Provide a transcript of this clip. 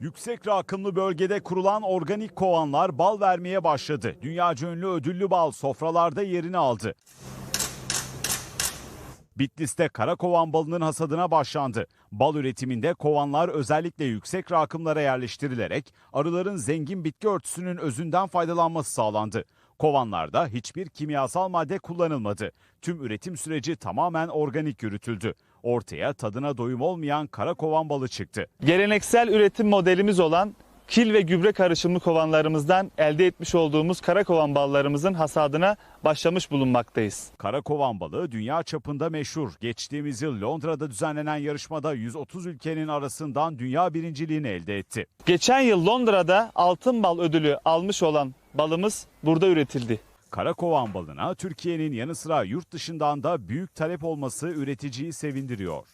Yüksek rakımlı bölgede kurulan organik kovanlar bal vermeye başladı. Dünyaca ünlü ödüllü bal sofralarda yerini aldı. Bitlis'te kara kovan balının hasadına başlandı. Bal üretiminde kovanlar özellikle yüksek rakımlara yerleştirilerek arıların zengin bitki örtüsünün özünden faydalanması sağlandı. Kovanlarda hiçbir kimyasal madde kullanılmadı. Tüm üretim süreci tamamen organik yürütüldü. Ortaya tadına doyum olmayan kara kovan balı çıktı. Geleneksel üretim modelimiz olan kil ve gübre karışımlı kovanlarımızdan elde etmiş olduğumuz kara kovan ballarımızın hasadına başlamış bulunmaktayız. Kara kovan balığı dünya çapında meşhur. Geçtiğimiz yıl Londra'da düzenlenen yarışmada 130 ülkenin arasından dünya birinciliğini elde etti. Geçen yıl Londra'da altın bal ödülü almış olan balımız burada üretildi. Kara kovan balına Türkiye'nin yanı sıra yurt dışından da büyük talep olması üreticiyi sevindiriyor.